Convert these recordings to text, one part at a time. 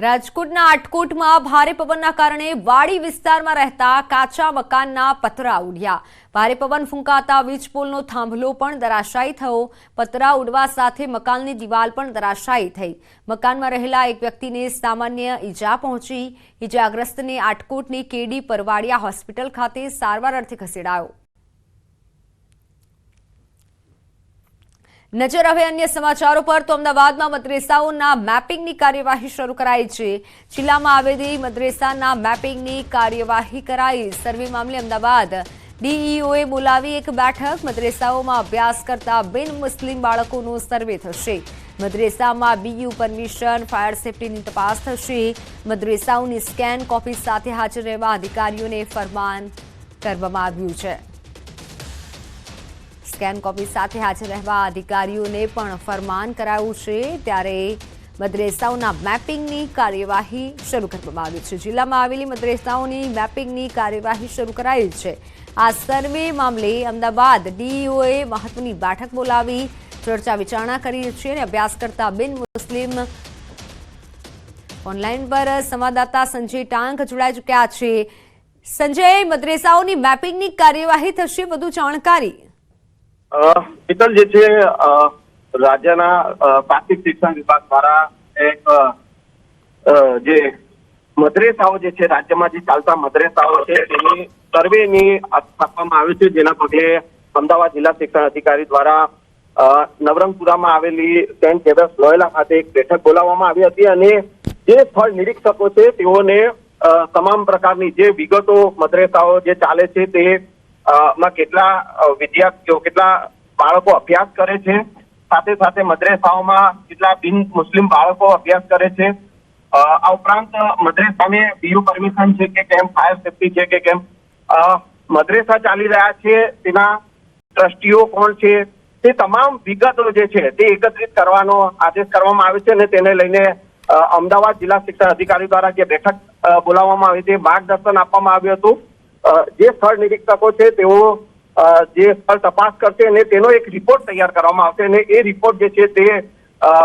રાજકોટના આટકોટમાં ભારે પવનના કારણે વાડી વિસ્તારમાં રહેતા કાચા મકાનના પતરા ઉડ્યા. ભારે પવન ફૂંકાતા વીજપોલનો થાંભલો પણ દરાશાયી થયો. પતરા ઉડવા સાથે મકાનની દિવાલ પણ દરાશાયી થઈ. મકાનમાં રહેલા એક વ્યક્તિને સામાન્ય ઈજા પહોંચી. ઈજાગ્રસ્તને આટકોટની કેડી પરવાડિયા હોસ્પિટલ ખાતે સારવાર અર્થે ખસેડાયો. નજર હવે અન્ય સમાચારો પર તો અમદાવાદમાં મદ્રેસાઓના મેપિંગની કાર્યવાહી શરૂ કરાઈ છે. જિલ્લામાં આવેલી મદ્રેસાના મેપિંગની કાર્યવાહી કરાઈ. સર્વે મામલે અમદાવાદ ડીઈઓએ બોલાવી એક બેઠક. મદ્રેસાઓમાં અભ્યાસ કરતા બિન મુસ્લિમ બાળકોનો સર્વે થશે. મદ્રેસામાં બીયુ પરમિશન, ફાયર સેફટીની તપાસ થશે. મદ્રેસાઓની સ્કેન કોપી સાથે હાજર રહેવા અધિકારીઓને ફરમાન કરવામાં આવ્યું છે. સ્કેન કોપી સાથે હાજર રહેવા અધિકારીઓને પણ ફરમાન કરાયું છે. ત્યારે મદ્રેસાઓના મેપિંગની કાર્યવાહી શરૂ કરવામાં આવી છે. જિલ્લામાં આવેલી મદ્રેસાઓની મેપિંગની કાર્યવાહી શરૂ કરાઈ છે. આ સર્વે મામલે અમદાવાદ ડીઈઓએ મહત્વની બેઠક બોલાવી, ચર્ચા વિચારણા કરી છે અને અભ્યાસ કરતા બિન મુસ્લિમ ઓનલાઈન પર સંવાદદાતા સંજય ટાંક જોડાઈ ચૂક્યા છે. સંજય, મદ્રેસાઓની મેપિંગની કાર્યવાહી થશે, વધુ જાણકારી મિત્તલ જે છે રાજ્યના પ્રાથમિક શિક્ષણ વિભાગ દ્વારા એક જે મદ્રેસાઓ જે છે, રાજ્યમાં જે ચાલતા મદ્રેસાઓ છે, તેની સર્વેની આપવામાં આવે છે, જેના પગલે અમદાવાદ જિલ્લા શિક્ષણ અધિકારી દ્વારા નવરંગપુરામાં આવેલી સેન્ટ જેવર્સ લોયલા ખાતે એક બેઠક બોલાવવામાં આવી હતી અને જે સ્થળ નિરીક્ષકો છે, તેઓને તમામ પ્રકારની જે વિગતો મદ્રેસાઓ જે ચાલે છે, તે માં કેટલા વિદ્યાર્થીઓ, કેટલા બાળકો અભ્યાસ કરે છે? સાથે સાથે મદ્રેસાઓમાં કેટલા બિન મુસ્લિમ બાળકો અભ્યાસ કરે છે? આ ઉપરાંત મદ્રેસાને બીયુ પરમિશન છે કે કેમ ફાયર સેફ્ટી છે કે કેમ? મદ્રેસા ચાલી રહ્યા છે, તેના ટ્રસ્ટીઓ કોણ છે? તે તમામ વિગતો જે છે, તે એકત્રિત કરવાનો આદેશ કરવામાં આવે છે અને તેને લઈને અમદાવાદ જિલ્લા શિક્ષણ અધિકારી દ્વારા જે બેઠક બોલાવવામાં આવી હતી, માર્ગદર્શન આપવામાં આવ્યું હતું. જે સ્થળ નિરીક્ષકો છે, તેઓ જે સ્થળ તપાસ કરશે અને તેનો એક રિપોર્ટ તૈયાર કરવામાં આવશે અને એ રિપોર્ટ જે છે તે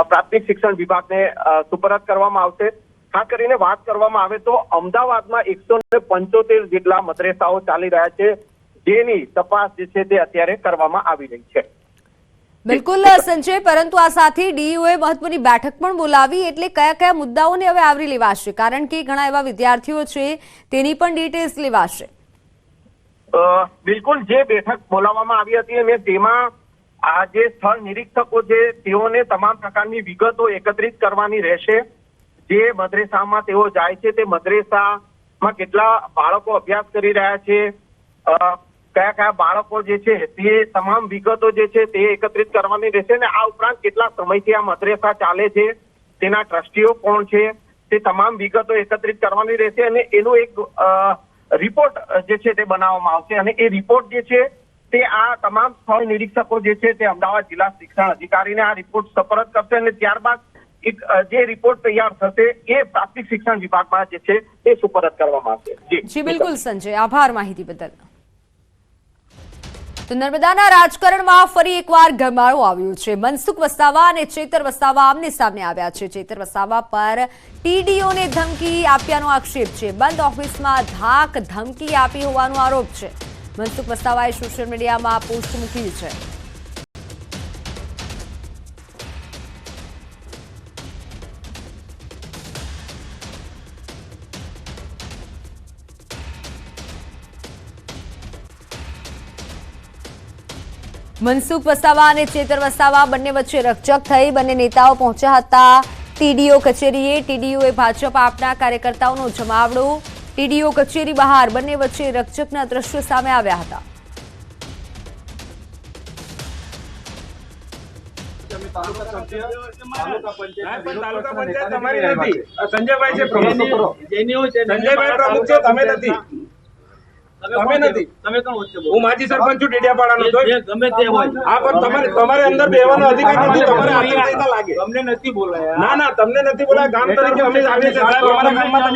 પ્રાથમિક શિક્ષણ વિભાગને સુપરત કરવામાં આવશે. ખાસ કરીને વાત કરવામાં આવે તો અમદાવાદમાં એકસો ને પંચોતેર જેટલા મદ્રેસાઓ ચાલી રહ્યા છે, જેની તપાસ જે છે તે અત્યારે કરવામાં આવી રહી છે. બિલકુલ સંજય, પરંતુ આ સાથે ડીયુએ મહત્વની બેઠક પણ બોલાવી, એટલે કયા કયા મુદ્દાઓને હવે આવરી લેવાશે? કારણ કે ઘણા એવા વિદ્યાર્થીઓ છે, તેની પણ ડિટેલ્સ લેવાશે. બિલકુલ જે બેઠક બોલાવવામાં આવી હતી અને તેમાં આ જે સ્થળ નિરીક્ષકો છે, તેઓને તમામ પ્રકારની વિગતો એકત્રિત કરવાની રહેશે. જે મદ્રેસામાં તેઓ જાય છે, તે મદ્રેસામાં કેટલા બાળકો અભ્યાસ કરી રહ્યા છે કયા કયા બાળકો જે છે, તે તમામ વિગતો જે છે, તે એકત્રિત કરવાની રહેશે અને આ ઉપરાંત કેટલા સમયથી આ મદ્રેસા ચાલે છે, તેના ટ્રસ્ટીઓ કોણ છે, તે તમામ વિગતો એકત્રિત કરવાની રહેશે અને એનું એક રિપોર્ટ જે છે તે બનાવવામાં આવશે અને એ રિપોર્ટ જે છે તે આ તમામ સ્થળ નિરીક્ષકો જે છે તે અમદાવાદ જિલ્લા શિક્ષણ અધિકારીને આ રિપોર્ટ સપરત કરશે અને ત્યારબાદ એક જે રિપોર્ટ તૈયાર થશે એ પ્રાથમિક શિક્ષણ વિભાગમાં જે છે તે સુપરત કરવામાં આવશે. જી, બિલકુલ સંજય. આભાર માહિતી બદલ. તો નર્મદાના રાજકારણમાં ફરી એકવાર ગરમાળો આવ્યો છે. મનસુખ વસાવા અને ચેતર વસાવા આમને સામે આવ્યા છે. ચેતર વસાવા પર ટીડીઓને ધમકી આપ્યાનો આક્ષેપ છે. બંધ ઓફિસમાં ધાક ધમકી આપી હોવાનો આરોપ છે. મનસુખ વસાવાએ સોશિયલ મીડિયામાં પોસ્ટ મૂકી છે. મનસુખ વસાવા અને ચેતર વસાવા બંને વચ્ચે રક્ષક થઈ. બંને નેતાઓ પહોંચ્યા હતા ટીડીઓ કચેરીએ. ટીડીઓએ ભાજપ આપના કાર્યકર્તાઓનો જમાવડો. ટીડીઓ કચેરી બહાર બંને વચ્ચે રકચકના દ્રશ્યો સામે આવ્યા હતા. સંજયભાઈ છે પ્રમુખ છે તમે નથી.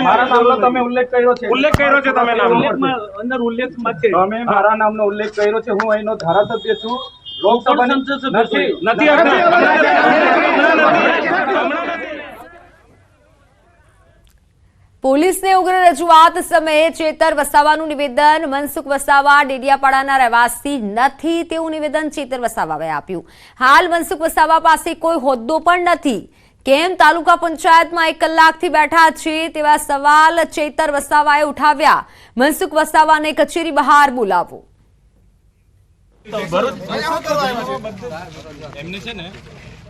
મારા ઉલ્લેખ કર્યો છે. ઉલ્લેખ કર્યો નામ અંદર ઉલ્લેખ છે. મારા નામનો ઉલ્લેખ કર્યો છે. હું અહીંનો ધારાસભ્ય છું. લોકસભાની નથી. પોલીસને ઉગ્ર રજૂઆત સમયે ચેતર વસાવાનું નિવેદન મનસુખ વસાવા ડેડિયાપાડાના રહેવાસી નથી તેવું નિવેદન ચેતર વસાવાએ આપ્યું હાલ મનસુખ વસાવા પાસે કોઈ હોદ્દો પણ નથી કેમ તાલુકા પંચાયતમાં એક કલાકથી બેઠા છે તેવા સવાલ ચેતર વસાવાએ ઉઠાવ્યા મનસુખ વસાવાને કચેરી બહાર બોલાવો એમને છે ને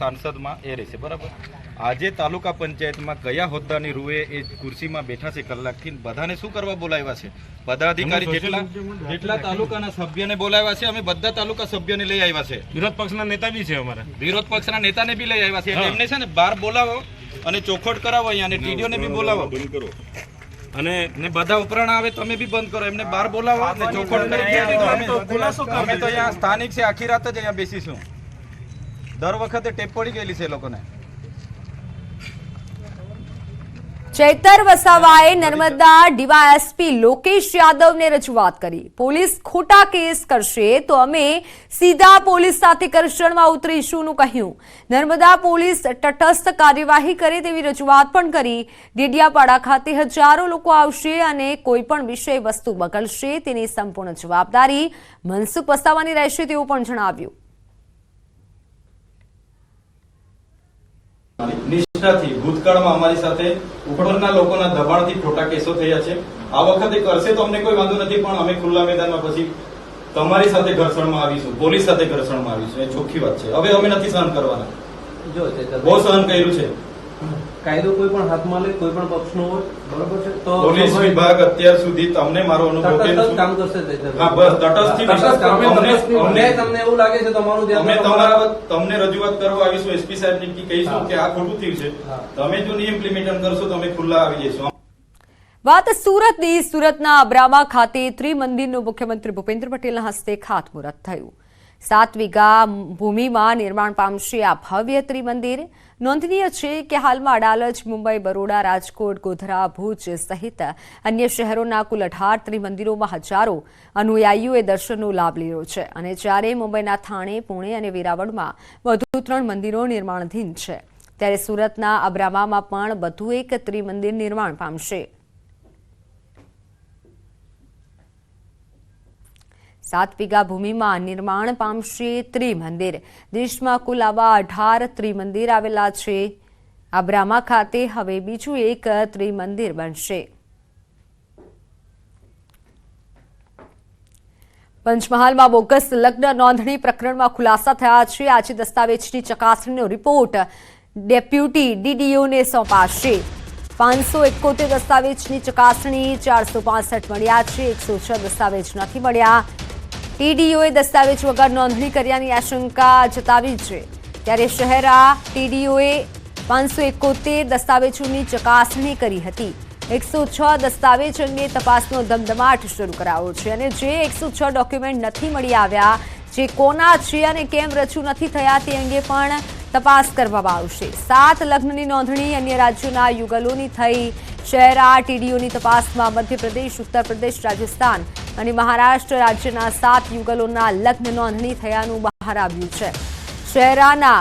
સાંસદમાં એ રહેશે બરાબર? આજે તાલુકા પંચાયતમાં કયા હોદ્દાની રૂએ એ ખુરશીમાં બેઠા છે કલાકથી? બધાને શું કરવા બોલાવ્યા છે? પદાધિકારી જેટલા જેટલા તાલુકાના સભ્યને બોલાવ્યા છે અમે બધા તાલુકા સભ્યને લઈ આવ્યા છે. વિરોધ પક્ષના નેતા બી છે અમારા. વિરોધ પક્ષના નેતાને બી લઈ આવ્યા છે એમને છે ને બહાર બોલાવો અને ચોખવટ કરાવો અહીંયા અને ટીડીઓને બી બોલાવો. અને ને બધા ઉપરાણ આવે તમે બી બંધ કરો એમને બહાર બોલાવો અને ચોખવટ કરી દે. તો અમે અમે તો અહીંયા સ્થાનિક છે આખી રાત જ અહીંયા બેસીશું. દર વખતે ટેપ પડી ગયેલી છે લોકોને. ચૈતર વસાવાએ નર્મદા ડીવાયએસપી લોકેશ યાદવને રજૂઆત કરી. પોલીસ ખોટા કેસ કરશે તો અમે સીધા પોલીસ સાથે કરશણમાં ઉતરીશુંનું કહ્યું. નર્મદા પોલીસ તટસ્થ કાર્યવાહી કરે તેવી રજૂઆત પણ કરી. ડેડિયાપાડા ખાતે હજારો લોકો આવશે અને કોઈ પણ વિષય વસ્તુ બગડશે તેની સંપૂર્ણ જવાબદારી મનસુખ વસાવાની રહેશે તેવું પણ જણાવ્યું. નિષ્ઠાથી ભૂતકાળમાં અમારી સાથે ઉપરના લોકોના દબાણથી ખોટા કેસો થયા છે. આ વખતે કરશે તો અમને કોઈ વાંધો નથી પણ અમે ખુલ્લા મેદાનમાં પછી તમારી સાથે ઘર્ષણમાં આવીશું પોલીસ સાથે ઘર્ષણમાં આવીશું. એ ચોખ્ખી વાત છે. હવે અમે નથી સહન કરવાના. બહુ સહન કર્યું છે. કાયદો કોઈ પણ હાથમાં લે કોઈ પણ પક્ષનો હોય બરોબર છે? તો પોલીસ વિભાગ અત્યાર સુધી તમને મારો અનુભવ કેમ તટસ્થ કામ કરશે હા બસ તટસ્થથી તટસ્થ અમને- તટસ્થ અમને- અન્યાય તમને એવું લાગે છે તમારું ધ્યાન અમે તમારા તમારા તમને રજૂઆત કરવા આવીશું એસપી સાહેબ ને કહીશું કે આ ખોટું થયું છે. તમે જો નહીં ઇમ્પ્લિમેન્ટ કરશો તો અમે ખુલ્લા આવી જઈશું. વાત સુરતની સુરતના અબ્રામા ખાતે ત્રિમંદિરનું મુખ્યમંત્રી ભૂપેન્દ્ર પટેલના હસ્તે ખાતમુહૂર્ત થયું. સાત વીઘા ભૂમિમાં નિર્માણ પામશે આ ભવ્ય ત્રિમંદિર. નોંધનીય છે કે હાલમાં અડાલજ, મુંબઈ, બરોડા, રાજકોટ, ગોધરા, ભુજ સહિત અન્ય શહેરોના કુલ અઢાર ત્રિમંદિરોમાં હજારો અનુયાયીઓએ દર્શનનો લાભ લીધો છે અને જ્યારે મુંબઈના થાણે, પુણે અને વેરાવળમાં વધુ ત્રણ મંદિરો નિર્માણાધીન છે, ત્યારે સુરતના અબ્રામામાં પણ વધુ એક ત્રિમંદિર નિર્માણ પામશે. સાત વીઘા ભૂમિમાં નિર્માણ પામશે ત્રિમંદિર. દેશમાં કુલ આવા અઢાર ત્રિમંદિર આવેલા છે. આબ્રામા ખાતે હવે બીજું એક ત્રિમંદિર બનશે. પંચમહાલમાં બોગસ લગ્ન નોંધણી પ્રકરણમાં ખુલાસા થયા છે. આજે દસ્તાવેજની ચકાસણીનો રિપોર્ટ ડેપ્યુટી ડીડીઓને સોંપાશે. પાંચસો એકોતેર દસ્તાવેજની ચકાસણી ચારસો પાસઠ મળ્યા છે. એકસો છ દસ્તાવેજ નથી મળ્યા. ટીડીઓએ દસ્તાવેજ વગર નોંધણી કર્યાની આશંકા જતાવી છે. ત્યારે શહેરા ટીડીઓએ પાંચસો એકોતેર દસ્તાવેજોની ચકાસણી કરી હતી. એકસો છ દસ્તાવેજ અંગે તપાસનો ધમધમાટ શરૂ કરાયો છે અને જે એકસો છ ડોક્યુમેન્ટ નથી મળી આવ્યા, જે કોના છે અને કેમ રજૂ નથી થયા તે અંગે પણ તપાસ કરવામાં આવશે. સાત લગ્નની નોંધણી અન્ય રાજ્યોના યુગલોની થઈ. શહેરા ટીડીઓની તપાસમાં મધ્યપ્રદેશ ઉત્તર પ્રદેશ રાજસ્થાન અને મહારાષ્ટ્ર રાજ્યના સાત યુગલોના લગ્ન નોંધણી થયાનું બહાર આવ્યું છે. શહેરાના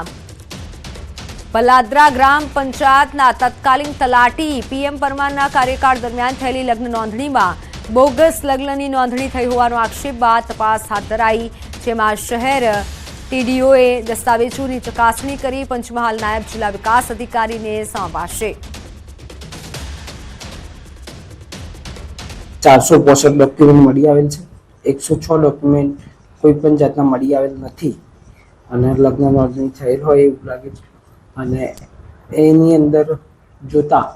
બલાદ્રા ગ્રામ પંચાયતના તત્કાલીન તલાટી પીએમ પરમારના કાર્યકાળ દરમિયાન થયેલી લગ્ન નોંધણીમાં બોગસ લગ્નની નોંધણી થઈ હોવાનો આક્ષેપ બાદ તપાસ હાથ ધરાઈ. જેમાં શહેર ટીડીઓએ દસ્તાવેજોની ચકાસણી કરી પંચમહાલ નાયબ જિલ્લા વિકાસ અધિકારીને સોંપાશે. ચારસો પોસઠ ડોક્યુમેન્ટ મળી આવેલ છે. એકસો છ ડોક્યુમેન્ટ કોઈ પણ જાતના મળી આવેલ નથી. અને લગ્ન નોંધણી થયેલ હોય એવું લાગે છે. અને એની અંદર જોતા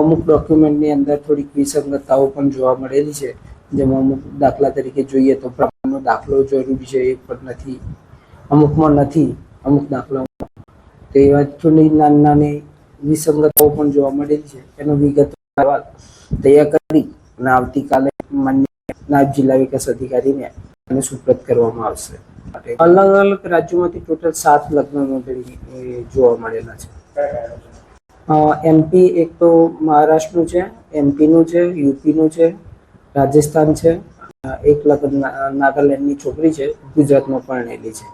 અમુક ડોક્યુમેન્ટની અંદર થોડીક વિસંગતતાઓ પણ જોવા મળેલી છે. જેમાં અમુક દાખલા તરીકે જોઈએ તો પ્રમાણનો દાખલો જરૂરી છે, એ પણ નથી. અમુકમાં નથી, અમુક દાખલાઓમાં તો એવા થોડી નાની નાની વિસંગતતાઓ પણ જોવા મળેલી છે. એનો વિગત તૈયાર કરી અને આવતીકાલે માન્ય જિલ્લા વિકાસ અધિકારીને અને સુપ્રત કરવામાં આવશે. અલગ અલગ રાજ્યોમાંથી ટોટલ સાત લગ્ન નોંધણી જોવા મળેલા છે. એમપી એક તો મહારાષ્ટ્રનું છે એમપીનું છે યુપીનું છે, રાજસ્થાન છે એક લગ્ન નાગાલેન્ડની છોકરી છે, ગુજરાતમાં પરણેલી છે.